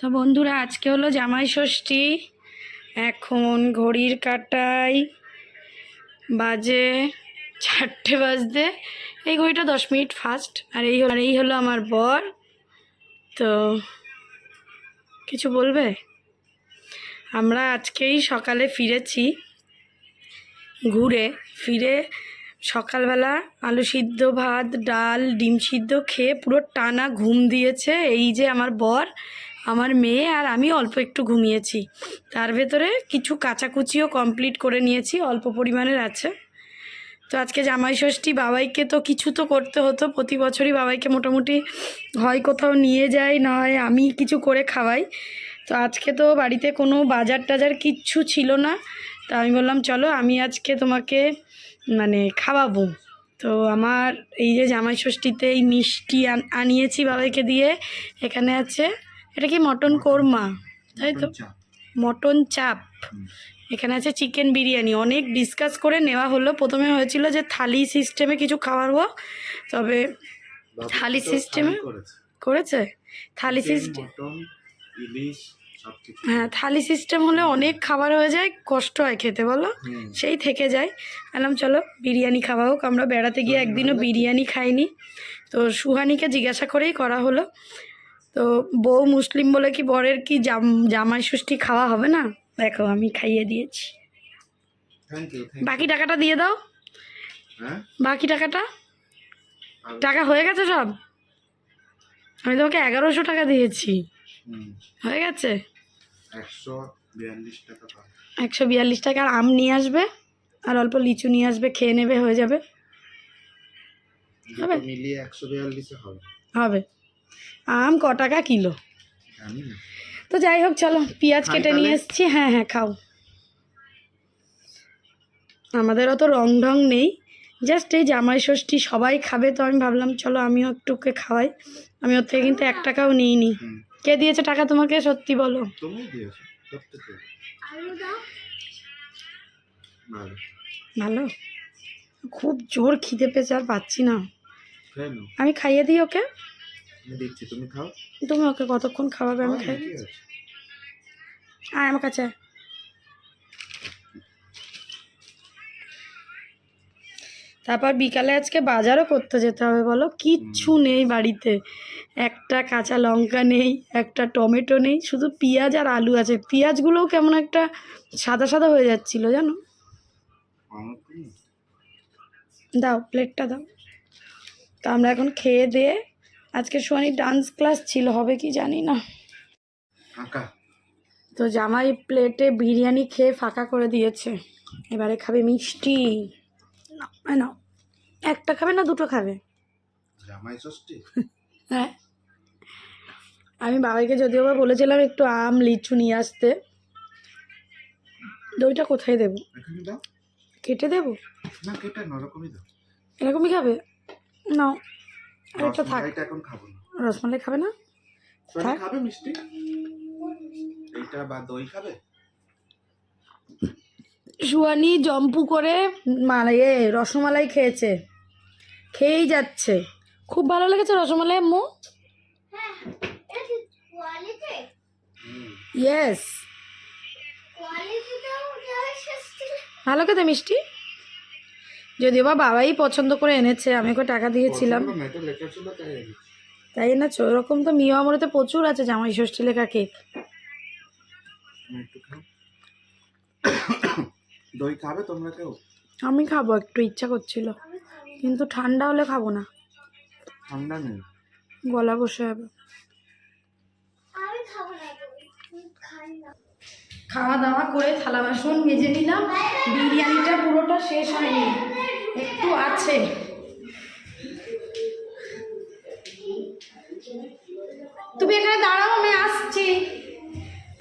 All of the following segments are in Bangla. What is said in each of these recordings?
তো বন্ধুরা, আজকে হলো জামাই ষষ্ঠী। এখন ঘড়ির কাটায় বাজে চারটে বাজতে। এই ঘড়িটা দশ মিনিট ফাস্ট। আর এই আর এই হলো আমার বর। তো কিছু বলবে? আমরা আজকেই সকালে ফিরেছি। ঘুরে ফিরে সকালবেলা আলু সিদ্ধ ভাত, ডাল, ডিম সিদ্ধ খেয়ে পুরো টানা ঘুম দিয়েছে। এই যে আমার বর আমার মেয়ে আর আমি অল্প একটু ঘুমিয়েছি। তার ভেতরে কিছু কাচাকুচিও কমপ্লিট করে নিয়েছি, অল্প পরিমাণের আছে। তো আজকে জামাই ষষ্ঠী, বাবাইকে তো কিছু তো করতে হতো। প্রতি বছরই বাবাইকে মোটামুটি হয় কোথাও নিয়ে যাই, না হয় আমি কিছু করে খাওয়াই। তো আজকে তো বাড়িতে কোনো বাজার টাজার কিচ্ছু ছিল না। তো আমি বললাম, চলো আমি আজকে তোমাকে মানে খাওয়াবো। তো আমার এই যে জামাই ষষ্ঠীতে এই মিষ্টি আন- আনিয়েছি বাবাইকে দিয়ে, এখানে আছে। এটা কি মটন কোরমা? তাই তো। মটন চাপ। এখানে আছে চিকেন বিরিয়ানি। অনেক ডিসকাস করে নেওয়া হলো। প্রথমে হয়েছিল যে থালি সিস্টেমে কিছু খাওয়াবো তবে থালি সিস্টেমে করেছে। থালি সিস্টেম হ্যাঁ থালি সিস্টেম হলে অনেক খাবার হয়ে যায় কষ্ট হয় খেতে বলো? সেই থেকে যায়। বললাম চলো বিরিয়ানি খাওয়া হোক। আমরা বেড়াতে গিয়ে একদিনও বিরিয়ানি খাইনি। তো সুহানিকে জিজ্ঞাসা করেই করা হলো। তো বউ মুসলিম বলে কি বরের কি জাম জামাই ষষ্ঠী খাওয়া হবে না? দেখো আমি খাইয়ে দিয়েছি। বাকি টাকাটা দিয়ে দাও। হ্যাঁ? বাকি টাকাটা? টাকা হয়ে গেছে সব? আমি তোমাকে এগারোশো টাকা দিয়েছি। হয়ে গেছে? একশো বিয়াল্লিশ টাকা টাকার আম নিয়ে আসবে? আর অল্প লিচু নিয়ে আসবে খেয়ে নেবে হয়ে যাবে। হবে। হবে। আম ক টাকা কিলো? তো যাই হোক চলো পেঁয়াজ কেটে নিয়ে? এসেছি। হ্যাঁ হ্যাঁ খাও। আমাদের অত রং ঢং নেই। জাস্ট এই জামাই ষষ্ঠী সবাই খাবে তো আমি ভাবলাম চলো আমিও একটু ওকে খাওয়াই। আমি ওর থেকে কিন্তু এক টাকাও নিইনি। কে দিয়েছে টাকা তোমাকে? সত্যি বলো। ভালো। খুব জোর খিদে পেয়েছে আর পাচ্ছি না। আমি খাইয়ে দিই ওকে? দিচ্ছি তুমি খাও। তুমি ওকে কতক্ষণ খাওয়াবে আমি খাই আয় আমার কাছে। তারপর বিকালে আজকে বাজারও করতে যেতে হবে বলো? কিচ্ছু নেই বাড়িতে। একটা কাঁচা লঙ্কা নেই একটা টমেটো নেই শুধু পেঁয়াজ আর আলু আছে। পেঁয়াজগুলোও কেমন একটা সাদা সাদা হয়ে যাচ্ছিল জানো? দাও প্লেটটা দাও। তো আমরা এখন খেয়ে দিয়ে আজকে সোয়ানি ডান্স ক্লাস ছিল হবে কি জানি না। তো জামাই প্লেটে বিরিয়ানি খেয়ে ফাঁকা করে দিয়েছে। এবারে খাবে মিষ্টি। নাও। একটা খাবে না দুটো খাবে? জামাই ষষ্ঠী? হ্যাঁ। আমি বাবাইকে যদিও বা বলেছিলাম একটু আম লিচু নিয়ে আসতে। দইটা কোথায় দেবো? কেটে দেবো? না কেটে এরকমই খাবে? নাও। আরেকটা থাক। এখন খাব না। রসমালাই খাবে না? থাক। খাবে মিষ্টি? এইটা বা দই খাবে? সুয়ানি জম্পু করে মালাই এ রসমালাই খেয়েছে। খেয়েই যাচ্ছে। খুব ভালো লেগেছে রসমালাই হুম। ইয়েস ভালো খেতে মিষ্টি? যদিও বা বাবাই পছন্দ করে এনেছে আমি ওকে টাকা দিয়েছিলাম। তাই না, ওরকম তো মিও আমরেতে প্রচুর আছে জামাই ষষ্ঠী লেখা কেক। দই খাবে তোমরা কেউ? আমি খাব একটু ইচ্ছা করছিল। কিন্তু ঠান্ডা হলে খাব না। ঠান্ডা নেই? গলা বসে যাবে। খাওয়া দাওয়া করে থালা বাসন মেজে নিলাম। বিরিয়ানিটা পুরোটা শেষ হয়নি। একটু আছে। তুমি এখানে দাঁড়াও, আমি আসছি।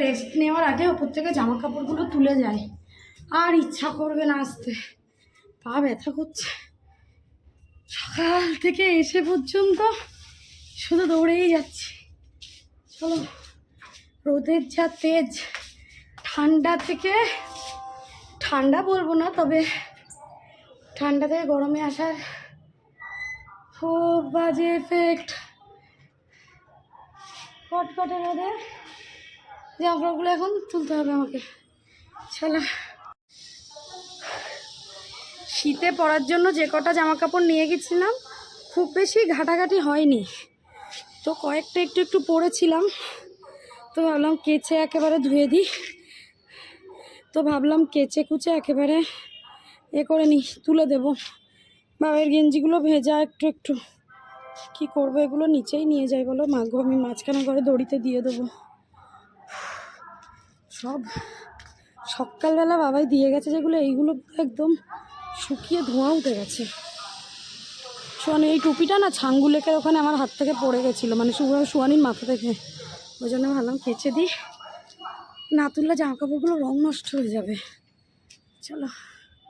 রেস্ট নেওয়ার আগে ওপর থেকে জামা কাপড়গুলো তুলে যায় আর ইচ্ছা করবে না আসতে। পা ব্যথা করছে। সকাল থেকে এসে পর্যন্ত শুধু দৌড়েই যাচ্ছি। চলো, রোদের যা তেজ, ঠান্ডা থেকে, ঠান্ডা বলব না, তবে ঠান্ডা থেকে গরমে আসার খুব বাজে এফেক্ট কটকটে রোদে জামা কাপড়গুলো এখন তুলতে হবে আমাকে। চলো শীতে পরার জন্য যে কটা জামা কাপড় নিয়ে গেছিলাম, খুব বেশি ঘাটাঘাটি হয়নি। তো কয়েকটা একটু একটু পরেছিলাম, তো ভাবলাম কেচে একেবারে ধুয়ে দিই। তো ভাবলাম কেচে কুচে একেবারে এ করে নি, তুলে দেব। বাবার গেঞ্জিগুলো ভেজা একটু একটু। কি করব, এগুলো নিচেই নিয়ে যাই বলো। মাগো, আমি মাঝখানে করে দড়িতে দিয়ে দেবো। সব সকালবেলা বাবাই দিয়ে গেছে যেগুলো, এইগুলো একদম শুকিয়ে ধোঁয়া উঠে গেছে। সোয়ানি এই টুপিটা না ছাঙ্গুলেকের ওখানে আমার হাত থেকে পড়ে গেছিল মানে সোয়ানির মাথা থেকে। ওই জন্য ভাবলাম কেচে দিই। না তুললে জামা কাপড়গুলো রং নষ্ট হয়ে যাবে। চলো।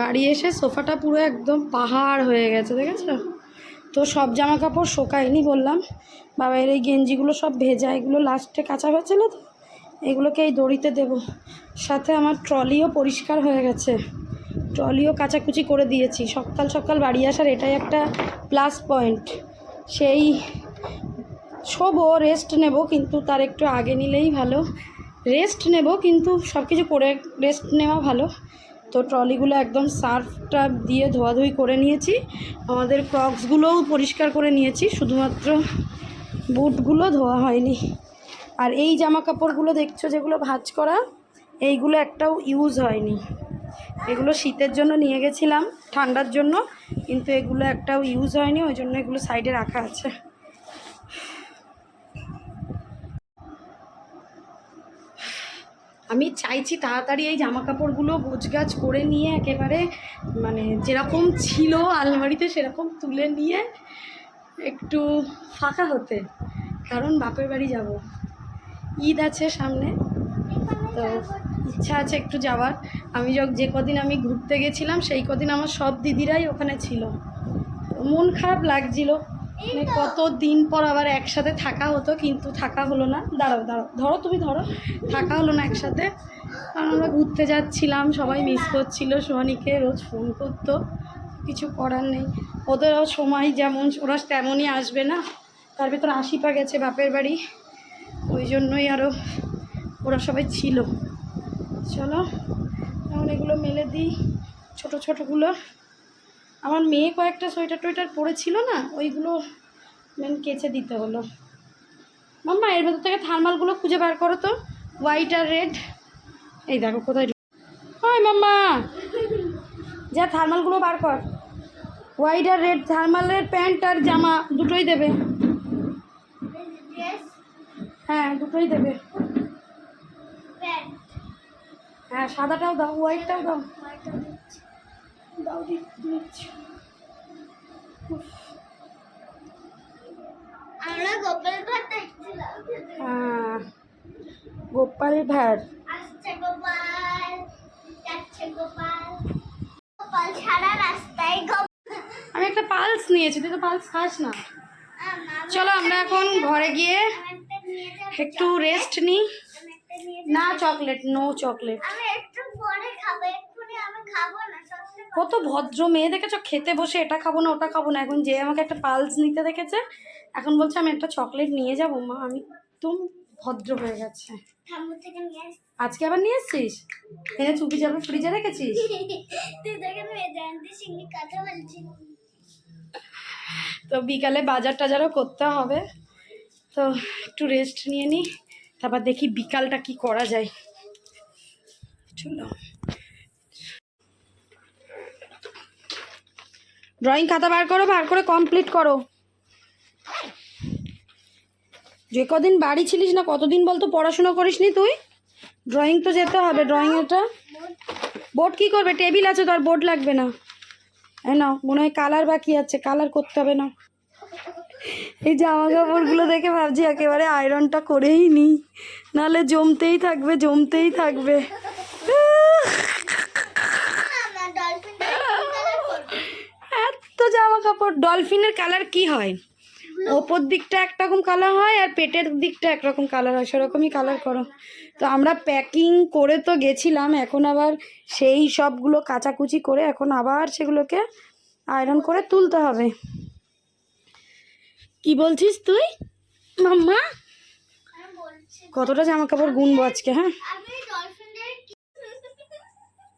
বাড়ি এসে সোফাটা পুরো একদম পাহাড় হয়ে গেছে, দেখেছ? তো সব জামা কাপড় শোকায়নি বললাম। বাবার এই গেঞ্জিগুলো সব ভেজা, এগুলো লাস্টে কাঁচা হয়েছিল তো? এগুলোকে এই দড়িতে দেব। সাথে আমার ট্রলিও পরিষ্কার হয়ে গেছে। ট্রলিও কাচাকুচি করে দিয়েছি। সকাল সকাল বাড়ি আসার এটাই একটা প্লাস পয়েন্ট সেই শোবো রেস্ট নেব, কিন্তু তার একটু আগে নিলেই ভালো। রেস্ট নেব, কিন্তু সব কিছু করে রেস্ট নেওয়া ভালো। তো ট্রলিগুলো একদম সার্ফটা দিয়ে ধোয়াধুয়ি করে নিয়েছি। আমাদের ক্রক্সগুলোও পরিষ্কার করে নিয়েছি, শুধুমাত্র বুটগুলো ধোয়া হয়নি। আর এই জামা কাপড়গুলো দেখছ যেগুলো ভাঁজ করা, এইগুলো একটাও ইউজ হয়নি। এগুলো শীতের জন্য নিয়ে গেছিলাম, ঠান্ডার জন্য, কিন্তু এগুলো একটাও ইউজ হয়নি, ওই জন্য এগুলো সাইডে রাখা আছে। আমি চাইছি তাড়াতাড়ি এই জামা কাপড়গুলো গোছগাছ করে নিয়ে একেবারে মানে যেরকম ছিল আলমারিতে সেরকম তুলে নিয়ে একটু ফাঁকা হতে। কারণ বাপের বাড়ি যাব। ঈদ আছে সামনে, তো ইচ্ছা আছে একটু যাওয়ার। আমি যখন যে কদিন আমি ঘুরতে গেছিলাম, সেই কদিন আমার সব দিদিরাই ওখানে ছিল। মন খারাপ লাগছিল। মানে কত দিন পর আবার একসাথে থাকা হতো, কিন্তু থাকা হলো না। দাঁড়াও দাঁড়াও, ধরো তুমি ধরো, থাকা হলো না একসাথে। কারণ আমরা ঘুরতে যাচ্ছিলাম, সবাই মিস করছিল, সোহানিকে রোজ ফোন করতো, কিছু করার নেই। ওদেরও সময় যেমন, ওরা তেমনই আসবে না। তার ভেতর আশিপা গেছে বাপের বাড়ি। ওই জন্যই আরও ওরা সবাই ছিল। চলো, এখন এগুলো মেলে দিই, ছোটো ছোটোগুলো। আমার মেয়ে কয়েকটা সোয়েটার টোয়েটার পরেছিল না ওইগুলো মেন কেচে দিতে হলো। মাম্মা এর ভেতর থেকে থার্মালগুলো খুঁজে বার করো তো। হোয়াইট আর রেড এই দেখো কোথায় হয় মাম্মা। যা থার্মালগুলো বার কর। হোয়াইট আর রেড থার্মালের প্যান্ট আর জামা দুটোই দেবে। হ্যাঁ দুটোই দেবে। হ্যাঁ সাদাটাও দাও হোয়াইটটাও দাও। দাও দি- দিচ্ছি। আমরা গোপাল ভাত দেখছিলাম। হ্যাঁ গোপাল ভাঁড়। আসছে গোপাল যাচ্ছে গোপাল। গোপাল সারা রাস্তায় আমি একটা পালস নিয়েছি তুই তো পালস খাস না। চলো আমরা এখন ঘরে গিয়ে একটু রেস্ট নিই না। চকলেট নো চকলেট আমি একটু পরে খাব এক্ষুনি আমি খাব না সত্যি কত ভদ্র মেয়ে দেখেছ? খেতে বসে এটা খাব না, ওটা খাব না। এখন যে আমাকে একটা পালস নিতে দেখেছে, এখন বলছে আমি একটা চকলেট নিয়ে যাব। মা, আমি একদম ভদ্র হয়ে গেছে। আজকে আবার নিয়ে এসছিস? এনে চুপি যাবে ফ্রিজে রেখেছিস? তো বিকালে বাজার টাজারও করতে হবে। তো একটু রেস্ট নিয়ে নিই তারপর দেখি বিকালটা কি করা যায়। চলো। ড্রয়িং খাতা বার করো, বার করে কমপ্লিট করো। যে কদিন বাড়ি ছিলিস না, কতদিন বলতো পড়াশুনো করিসনি তুই? ড্রয়িং তো যেতে হবে ড্রয়িং এটা। বোর্ড কি করবে? টেবিল আছে তো আর বোর্ড লাগবে না। এই না মনে হয় কালার বাকি আছে কালার করতে হবে না এই জামা কাপড়গুলো দেখে ভাবছি একেবারে আয়রনটা করেই নি। নাহলে জমতেই থাকবে জমতেই থাকবে। জামা কাপড় ডলফিনের কালার কি হয়? ওপর দিকটা একরকম কালার হয় আর পেটের দিকটা একরকম কালার হয় সেরকমই কালার করো। তো আমরা প্যাকিং করে তো গেছিলাম এখন আবার সেই সবগুলো কাচাকুচি করে এখন আবার সেগুলোকে আয়রন করে তুলতে হবে। কি বলছিস তুই? মাম্মা? কতটা জামা কাপড় গুনবো আজকে হ্যাঁ?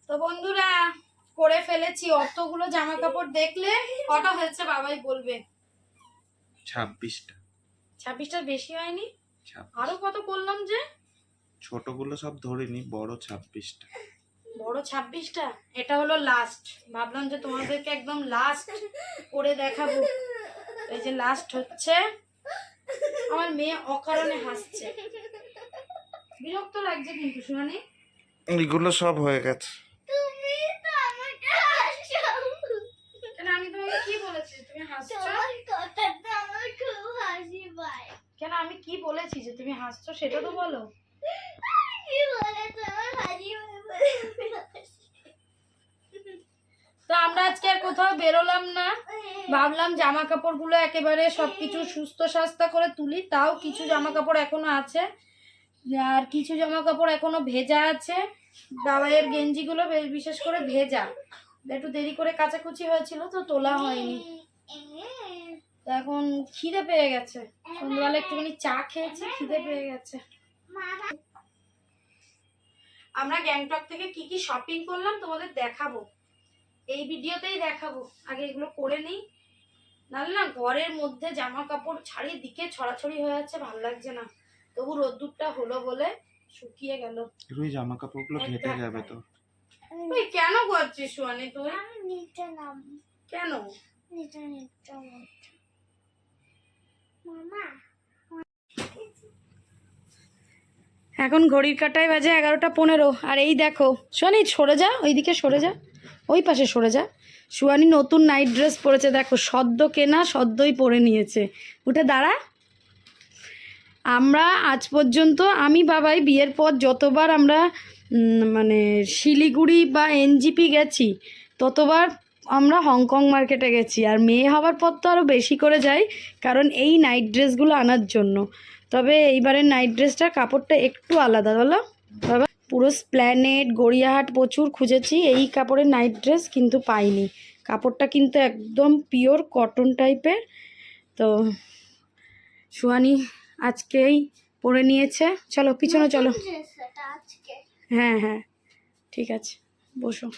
তো বন্ধুরা করে ফেলেছি অতগুলো জামা কাপড় দেখলে কটা হয়েছে বাবাই বলবে। ছাব্বিশটা। ছাব্বিশটার বেশি হয়নি? আরও কত করলাম যে? ছোটগুলো সব ধরিনি বড় ছাব্বিশটা। বড় ছাব্বিশটা? এটা হলো লাস্ট ভাবলাম যে তোমাদেরকে একদম লাস্ট করে দেখাবো। এই যে লাস্ট হচ্ছে আমার মেয়ে অকারণে হাসছে। বিরক্ত লাগছে কিন্তু শুনানি। এগুলো সব হয়ে গেছে তুমি তো আমাকে হাসাও কেন আমি তোমাকে কি বলেছি তুমি হাসছো? কথাটা আমার খুব হাসি পায়। কেন আমি কি বলেছি যে তুমি হাসছো সেটা তো বলো। কি হাসি তো আমরা আজকে আর কোথাও বেরোলাম না। ভাবলাম জামা কাপড়গুলো একেবারে সবকিছু সুস্থ স্বাস্থ্য করে তুলি তাও কিছু জামা কাপড় এখনও আছে। আর কিছু জামা কাপড় এখনও ভেজা আছে। বাবাইয়ের গেঞ্জিগুলো বিশেষ করে ভেজা। একটু দেরি করে কাচাকুচি হয়েছিল তো তোলা হয়নি। এখন খিদে পেয়ে গেছে। সন্ধ্যাবেলা একটুখানি চা খেয়েছি খিদে পেয়ে গেছে। আমরা গ্যাংটক থেকে কি কি শপিং করলাম তোমাদের দেখাবো। এই ভিডিওতেই দেখাবো। আগে এগুলো করে নিই। নাহলে না ঘরের মধ্যে জামা কাপড় চারিদিকে ছড়াছড়ি হয়ে যাচ্ছে ভালো লাগছে না। তবু রোদ্দুরটা হলো বলে শুকিয়ে গেল। রুই জামা কাপড়গুলো ঘেটে যাবে তো। তুই কেন করছিস সুয়ানি তুই? আমি নিচে নাম কেন? নিচে নিচে মামা এখন ঘড়ির কাটায় বাজে এগারোটা পনেরো আর এই দেখো শোনি সরে যা ওইদিকে সরে যা ওই পাশে সরে যা। সুয়ানি নতুন নাইট ড্রেস পরেছে দেখো সদ্য কেনা সদ্যই পরে নিয়েছে। উঠে দাঁড়া। আমরা আজ পর্যন্ত আমি বাবাই বিয়ের পর যতবার আমরা মানে শিলিগুড়ি বা এনজিপি গেছি, ততবার আমরা হংকং মার্কেটে গেছি। আর মেয়ে হওয়ার পর তো আরও বেশি করে যাই কারণ এই নাইট ড্রেসগুলো আনার জন্য। তবে এইবারের নাইট ড্রেসটার কাপড়টা একটু আলাদা, বলো? বাবা, পুরো স্প্ল্যানেট গড়িয়াহাট প্রচুর খুঁজেছি, এই কাপড়ের নাইট ড্রেস কিন্তু পাইনি। কাপড়টা কিন্তু একদম পিওর কটন টাইপের। তো সুয়ানি আজকেই পরে নিয়েছে। চলো, পিছনে চলো। হ্যাঁ হ্যাঁ। ঠিক আছে, বসো।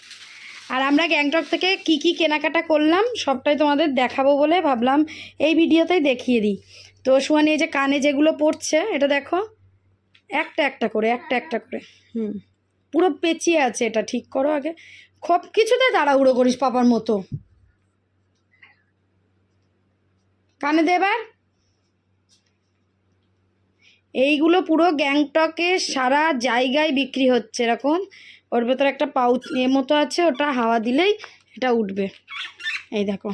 আর আমরা গ্যাংটক থেকে কি কি কেনাকাটা করলাম, সবটাই তোমাদের দেখাবো বলে ভাবলাম এই ভিডিওতেই দেখিয়ে দিই। তো সুয়ানি এই যে কানে যেগুলো পড়ছে, এটা দেখো। একটা একটা করে, একটা একটা করে। হুম। পুরো পেঁচিয়ে আছে এটা, ঠিক করো আগে। সব কিছুতে তাড়াহুড়ো করিস, পাপার মতো। কানে দেবার এইগুলো পুরো গ্যাংটকে সারা জায়গায় বিক্রি হচ্ছে, এরকম। ওর ভেতরে একটা পাউচ এ মতো আছে, ওটা হাওয়া দিলেই এটা উঠবে। এই দেখো।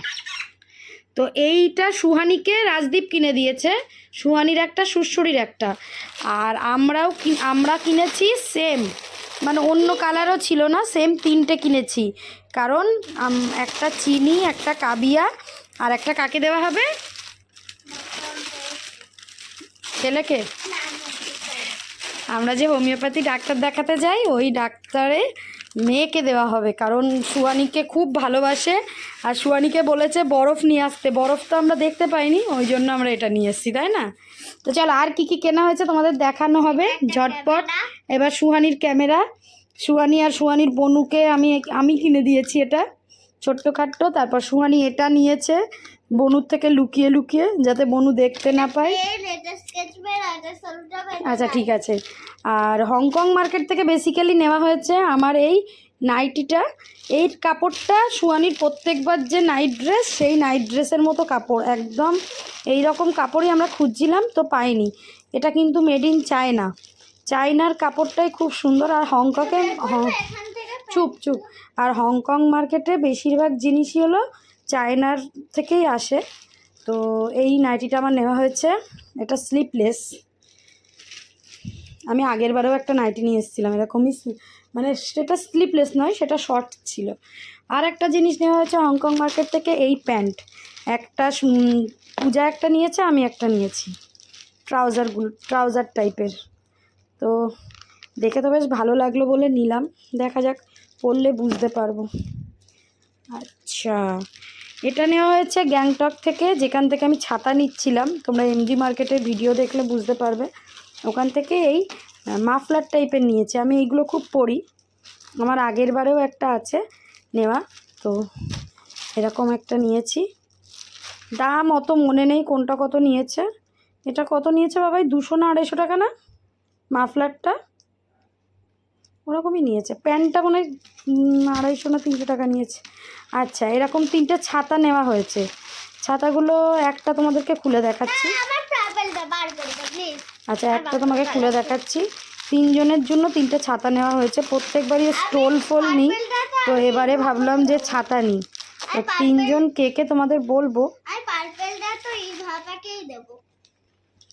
তো এইটা সুহানিকে রাজদীপ কিনে দিয়েছে। সুহানির একটা, সুশ্বরীর একটা। আর আমরাও আমরা কিনেছি সেম মানে অন্য কালারও ছিল না সেম তিনটে কিনেছি। কারণ একটা চিনি, একটা কাবিয়া, আর একটা কাকে দেওয়া হবে? ছেলেকে? আমরা যে হোমিওপ্যাথি ডাক্তার দেখাতে যাই, ওই ডাক্তারে মেয়েকে দেওয়া হবে। কারণ সুয়ানিকে খুব ভালোবাসে, আর সুয়ানিকে বলেছে, বরফ নিয়ে আসতে। বরফ তো আমরা দেখতে পাইনি, ওই জন্য আমরা এটা নিয়ে এসেছি, তাই না? তো চল, আর কি কি কেনা হয়েছে তোমাদের দেখানো হবে, ঝটপট। এবার সুহানির ক্যামেরা। সুহানি আর সুহানির বনুকে আমি আমি কিনে দিয়েছি এটা ছোট্ট খাট্ট তারপর সুহানি এটা নিয়েছে বনুর থেকে লুকিয়ে লুকিয়ে যাতে বনু দেখতে না পায়। আচ্ছা ঠিক আছে। আর হংকং মার্কেট থেকে বেসিক্যালি নেওয়া হয়েছে আমার এই নাইটিটা। এই কাপড়টা সুয়ানির প্রত্যেকবার যে নাইট ড্রেস সেই নাইট ড্রেসের মতো কাপড়। একদম এই রকম কাপড়ই আমরা খুঁজছিলাম তো পাইনি। এটা কিন্তু মেড ইন চায়না চায়নার কাপড়টাই খুব সুন্দর। আর হংকংয়ে চুপ চুপ। আর হংকং মার্কেটে বেশিরভাগ জিনিসই হলো চায়নার থেকেই আসে। তো এই নাইটিটা আমার নেওয়া হয়েছে। এটা স্লিপলেস আমি আগের বারেও একটা নাইটি নিয়ে এসেছিলাম এরকমই মানে সেটা স্লিপলেস নয়, সেটা শর্ট ছিল। আর একটা জিনিস নেওয়া হয়েছে হংকং মার্কেট থেকে, এই প্যান্ট। একটা পূজা একটা নিয়েছে, আমি একটা নিয়েছি। ট্রাউজারগুলো ট্রাউজার টাইপের। তো দেখে তো বেশ ভালো লাগল বলে নিলাম। দেখা যাক, পরলে বুঝতে পারব। আচ্ছা। এটা নেওয়া হয়েছে গ্যাংটক থেকে, যেখান থেকে আমি ছাতা নিচ্ছিলাম। তোমরা এমজি মার্কেটের ভিডিও দেখলে বুঝতে পারবে। ওখান থেকে এই মাফলার টাইপের নিয়েছি। আমি এইগুলো খুব পরি আমার আগের বারেও একটা আছে নেওয়া। তো এরকম একটা নিয়েছি। দাম অত মনে নেই কোনটা কত নিয়েছে। এটা কত নিয়েছে বাবাই? দুশো না আড়াইশো টাকা না? মাফলারটা? ওরকমই নিয়েছে। প্যান্টটা মনে হয় আড়াইশো না তিনশো টাকা নিয়েছে। আচ্ছা এরকম তিনটে ছাতা নেওয়া হয়েছে। ছাতাগুলো একটা তোমাদেরকে খুলে দেখাচ্ছি। আচ্ছা একটা তোমাকে খুলে দেখাচ্ছি। তিনজনের জন্য তিনটে ছাতা নেওয়া হয়েছে। প্রত্যেকবারই স্টোল ফোল নিই। তো এবারে ভাবলাম যে ছাতা নিই। তো তিনজন কে কে তোমাদের বলব?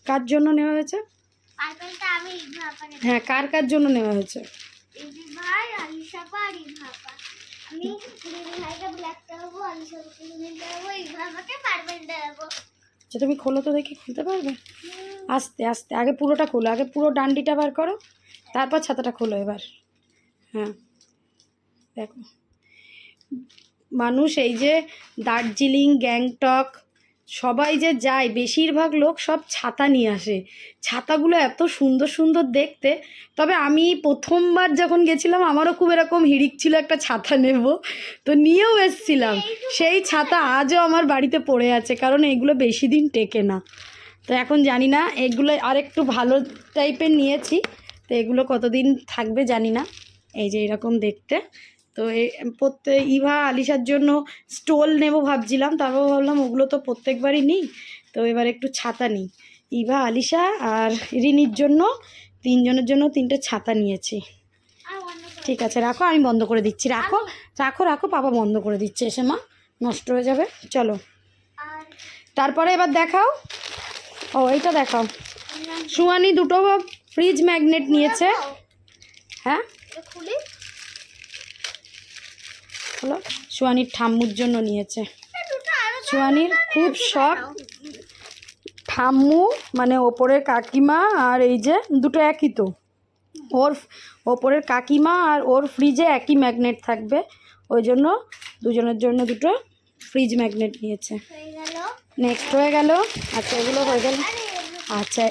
কার জন্য নেওয়া হয়েছে? হ্যাঁ কার কার জন্য নেওয়া হয়েছে? ইদি ভাই আলিশাপা আর এই ভাপা। আমি ভাইকে ব্ল্যাকটা দেবো ভাপাকে পার্পেলটা দেবো আচ্ছা তুমি খোলো তো দেখি খুলতে পারবে? আস্তে আস্তে আগে পুরোটা খোলো আগে পুরো ডান্ডিটা বার করো তারপর ছাতাটা খোলো এবার। হ্যাঁ দেখো। মানুষ এই যে দার্জিলিং গ্যাংটক সবাই যে যায়, বেশিরভাগ লোক সব ছাতা নিয়ে আসে। ছাতাগুলো এত সুন্দর সুন্দর দেখতে। তবে আমি প্রথমবার যখন গেছিলাম, আমারও খুব এরকম হিড়িক ছিল একটা ছাতা নেব। তো নিয়েও এসছিলাম। সেই ছাতা আজও আমার বাড়িতে পড়ে আছে, কারণ এগুলো বেশি দিন টেকে না। তো এখন জানি না, এগুলো আর একটু ভালো টাইপের নিয়েছি। তো এগুলো কতদিন থাকবে জানি না। এই যে এরকম দেখতে। তো প্রত্যেক ইভা, আলিশার জন্য স্টোল নেব ভাবছিলাম, তারপর ভাবলাম ওগুলো তো প্রত্যেকবারই নিই। তো এবার একটু ছাতা নিই। ইভা, আলিশা আর রিনির জন্য, তিনজনের জন্য তিনটে ছাতা নিয়েছি। ঠিক আছে, রাখো, আমি বন্ধ করে দিচ্ছি। রাখো রাখো রাখো, পাপা বন্ধ করে দিচ্ছে এসে, মা। নষ্ট হয়ে যাবে। চলো। তারপরে এবার দেখাও। ও, এইটা দেখাও। সুয়ানি দুটো ফ্রিজ ম্যাগনেট নিয়েছে। হ্যাঁ? হলো সুয়ানির ঠাম্মুর জন্য নিয়েছে। সুয়ানির খুব শখ। ঠাম্মু মানে ওপরের কাকিমা আর এই যে দুটো একই তো। ওর ওপরের কাকিমা আর ওর ফ্রিজে একই ম্যাগনেট থাকবে। ওই জন্য দুজনের জন্য দুটো ফ্রিজ ম্যাগনেট নিয়েছে। নেক্সট হয়ে গেল। আচ্ছা এগুলো হয়ে গেল। আচ্ছা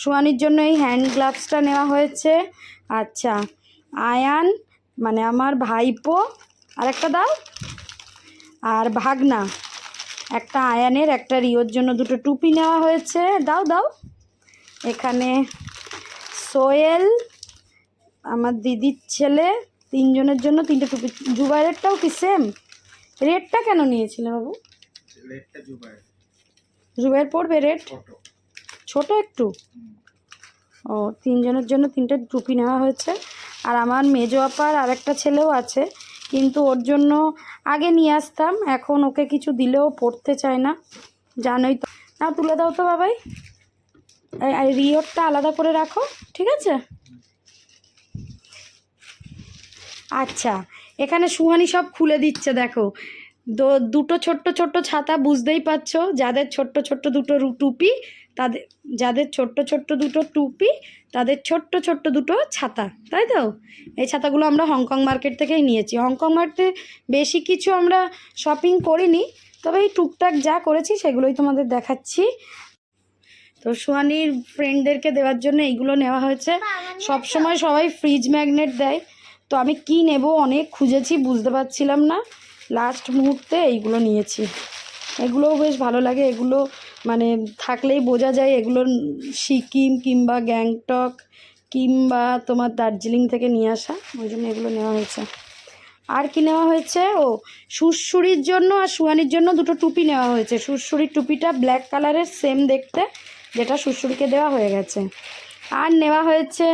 সোয়ানির জন্য এই হ্যান্ড গ্লাভসটা নেওয়া হয়েছে। আচ্ছা আয়ান মানে আমার ভাইপো আর একটা দাও। আর ভাগনা একটা আয়ানের একটা রিওর জন্য দুটো টুপি নেওয়া হয়েছে। দাও দাও। এখানে সোয়েল আমার দিদির ছেলে তিনজনের জন্য তিনটে টুপি। জুবাইরেরটাও কি সেম রেটটা কেন নিয়েছিলে বাবু? জুবাইর পড়বে রেট? ছোট। ছোট একটু? ও তিনজনের জন্য তিনটে টুপি নেওয়া হয়েছে। আর আমার মেজো আপার আর একটা ছেলেও আছে। কিন্তু ওর জন্য আগে নিয়ে আসতাম, এখন ওকে কিছু দিলেও পড়তে চায় না। জানোই তো। না তুলে দাও তো বাবাই। রিওরটা আলাদা করে রাখো, ঠিক আছে? আচ্ছা এখানে সুহানি সব খুলে দিচ্ছে, দেখো। দুটো ছোট্ট ছোট্ট ছাতা বুঝতেই পারছ, যাদের ছোট্ট ছোট্ট দুটো টুপি তাদের, যাদের ছোট্ট ছোট্ট দুটো টুপি, তাদের ছোট্ট ছোট্ট দুটো ছাতা, তাই তো? এই ছাতাগুলো আমরা হংকং মার্কেট থেকেই নিয়েছি। হংকং মার্কেটে বেশি কিছু আমরা শপিং করিনি, তবে এই টুকটাক যা করেছি সেগুলোই তোমাদের দেখাচ্ছি। তো সুহানির ফ্রেন্ডদেরকে দেওয়ার জন্য এইগুলো নেওয়া হয়েছে। সব সময় সবাই ফ্রিজ ম্যাগনেট দেয়। তো আমি কি নেব, অনেক খুঁজেছি, বুঝতে পারছিলাম না। লাস্ট মুহূর্তে এইগুলো নিয়েছি। এগুলোও বেশ ভালো লাগে। এগুলো মানে থাকলেই বোঝা যায় এগুলো সিকিম কিংবা গ্যাংটক কিংবা তোমার দার্জিলিং থেকে নিয়ে আসা, ওই জন্য এগুলো নেওয়া হয়েছে। আর কি নেওয়া হয়েছে? ও সুরসুরির জন্য আর সুয়ানির জন্য দুটো টুপি নেওয়া হয়েছে। সুরসুরির টুপিটা ব্ল্যাক কালারের, সেম দেখতে, যেটা সুরসুরিকে দেওয়া হয়ে গেছে। আর নেওয়া হয়েছে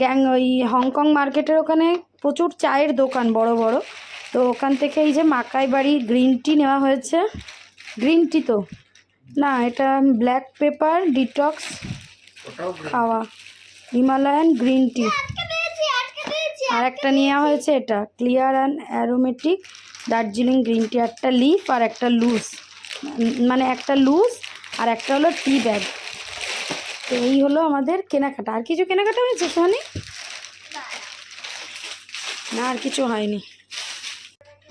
গ্যাং, ওই হংকং মার্কেটের ওখানে প্রচুর চায়ের দোকান, বড় বড়। তো ওখান থেকে এই যে মাকাই বাড়ি গ্রিন টি নেওয়া হয়েছে। গ্রিন টি তো। না, এটা ব্ল্যাক পেপার ডিটক্স খাওয়া। হিমালয়ান গ্রিন টি আর একটা নেওয়া হয়েছে এটা clear and aromatic Darjeeling green tea একটা লিফ আর একটা লুজ মানে একটা লুজ আর একটা হলো টি ব্যাগ তো এই হলো আমাদের কেনাকাটা। আর কিছু কেনাকাটা হয়েছে, সোহানি? না, আর কিছু হয়নি।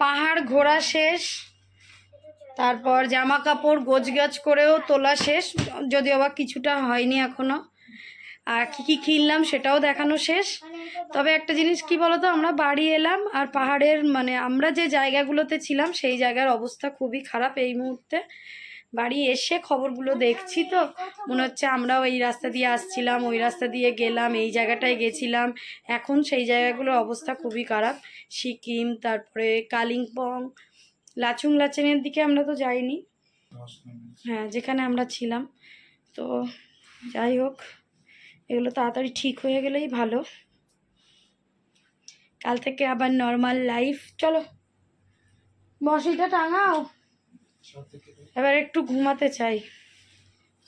পাহাড় ঘোরা শেষ। তারপর জামা কাপড় গোছগাছ করেও তোলা শেষ, যদিও বা কিছুটা হয়নি এখনও। আর কী কী কিনলাম সেটাও দেখানো শেষ। তবে একটা জিনিস কি বলতো, আমরা বাড়ি এলাম আর পাহাড়ের মানে আমরা যে জায়গাগুলোতে ছিলাম, সেই জায়গার অবস্থা খুবই খারাপ এই মুহূর্তে। বাড়ি এসে খবরগুলো দেখছি তো, মনে হচ্ছে আমরাও এই রাস্তা দিয়ে আসছিলাম, ওই রাস্তা দিয়ে গেলাম, এই জায়গাটায় গেছিলাম। এখন সেই জায়গাগুলোর অবস্থা খুবই খারাপ। সিকিম, তারপরে কালিম্পং লাচুং লাচেনের দিকে আমরা তো যাইনি। হ্যাঁ যেখানে আমরা ছিলাম। তো যাই হোক এগুলো তাড়াতাড়ি ঠিক হয়ে গেলেই ভালো। কাল থেকে আবার নর্মাল লাইফ চলো বসিটা টাঙাও। এবার একটু ঘুমাতে চাই।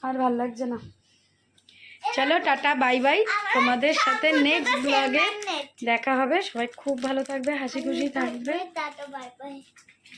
আর ভালো লাগছে না। চলো টাটা বাই বাই তোমাদের সাথে নেক্সট ব্লগে দেখা হবে। সবাই খুব ভালো থাকবে হাসি খুশি থাকবে। Tata bye bye